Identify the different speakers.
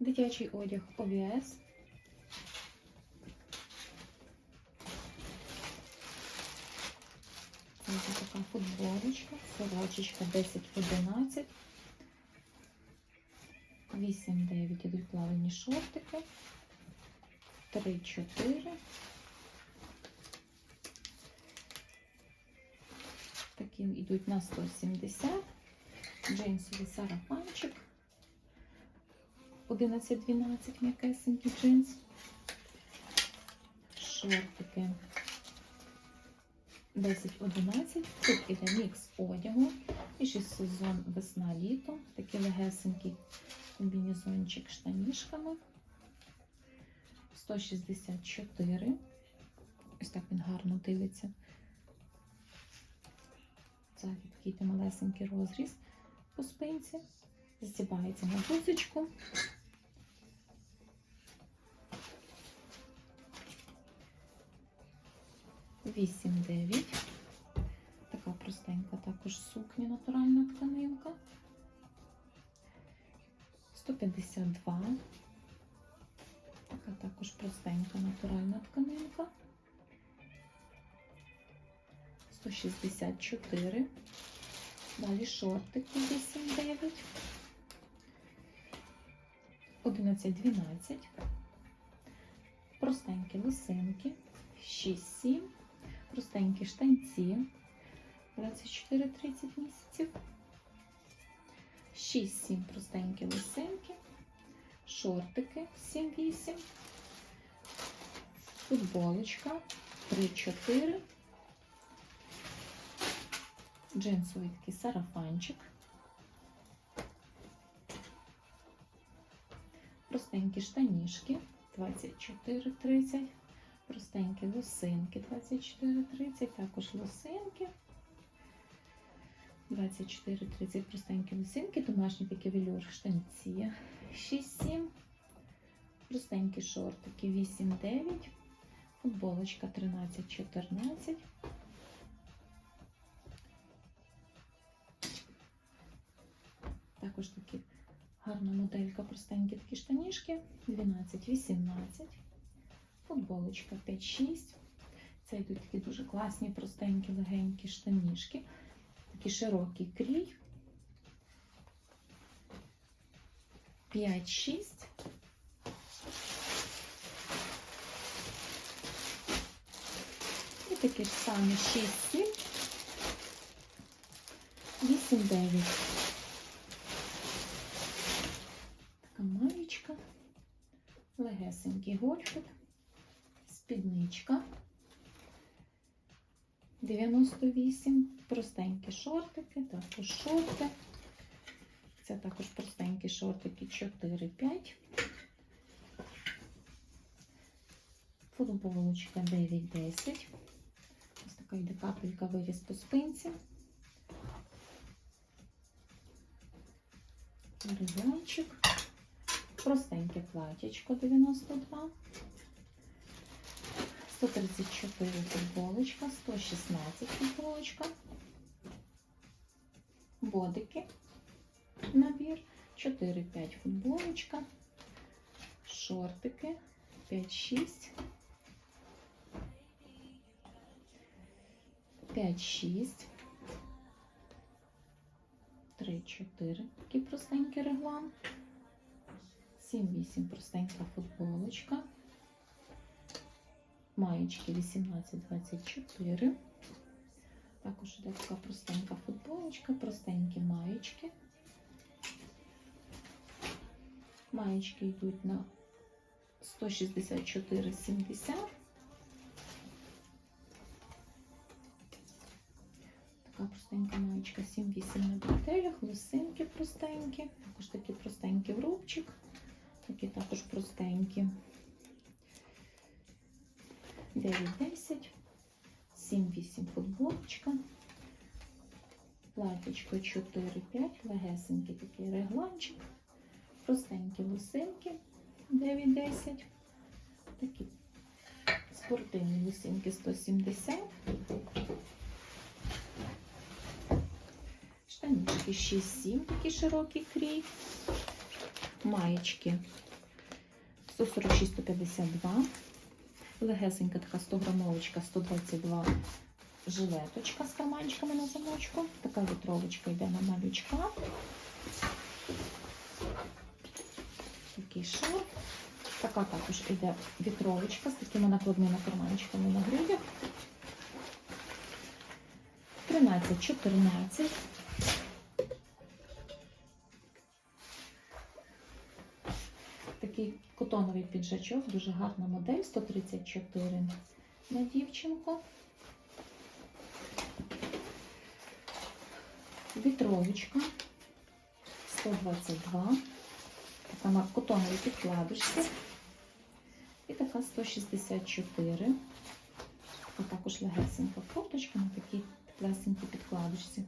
Speaker 1: Дитячий одяг ОВС. Це така футболочка, сорочечка 10-11. 8-9 ідуть плавані шортики. 3-4. Такі йдуть на 170. Джинсовий сарафанчик. 11-12 м'якесенький джинс, шортики 10-11, тут іде мікс одягу. І ще сезон весна-літо. Такий легесенький комбінезончик штанішками. 164. Ось так він гарно дивиться. Це такий малесенький розріз по спинці. Застібається на бузочку. 8-9. Така простенька також сукня, натуральна тканинка. 152. Така також простенька натуральна тканинка. 164. Далі шортик 8,9. 11,12. Простенькі лисинки. 6-7. Простенькі штанці 24-30 місяців. 6-7 простенькі лисинки. Шортики 7-8. Футболочка 3-4. Джинсовий такий сарафанчик. Простенькі штанішки 24-30. Простенькі лосинки 24-30. Також лосинки. 24-30 простенькі лосинки. Домашні такі велюр штанці 6-7. Простенькі шортики 8-9. Футболочка 13-14. Також такі гарна моделька, простенькі такі штанішки 12-18. Футболочка 5-6. Це йдуть такі дуже класні, простенькі, легенькі штанішки. Такий широкий крій. 5-6. І такі ж самі 6-7. 8-9. Така маєчка, легесенький гольфик, спідничка 98, простенькі шортики, також шорти. Це також простенькі шортики 4-5. Футболочка 9-10. Ось така йде капелька виріс по спинці. Рибончик. Простеньке платічко 92. 134 футболочка, 116 футболочка. Бодики. Набір. 4-5 футболочка. Шортики. 5-6. 5-6. 3-4. Такий простенький реглан. 7-8 простенька футболочка. Маєчки 18-24. Також іде така простенька футболочка, простенькі маєчки. Маєчки йдуть на 164,70. Така простенька маєчка 7-8 на бретелях, лосинки простенькі, також такі простенькі в рубчик, такі також простенькі. 9-10, 7-8 футболочка, платічко 4-5, легесенький такий регланчик, простенькі лосинки 9-10, такі спортивні лосинки 170, штанішки 6-7, такий широкий крій, маєчки 146-152. Легесенька така 100 грамовочка, 122 жилеточка з карманчиками на замочку. Така вітровочка йде на малючка. Такий шарф. Така також йде вітровочка з такими накладними карманчиками на грудях. 13-14. Такий котоновий піджачок, дуже гарна модель, 134 на дівчинку. Вітровочка 122. Така на котоновій підкладочці. І така 164. Така також легесенька кофточка на такій легесенькій підкладочці.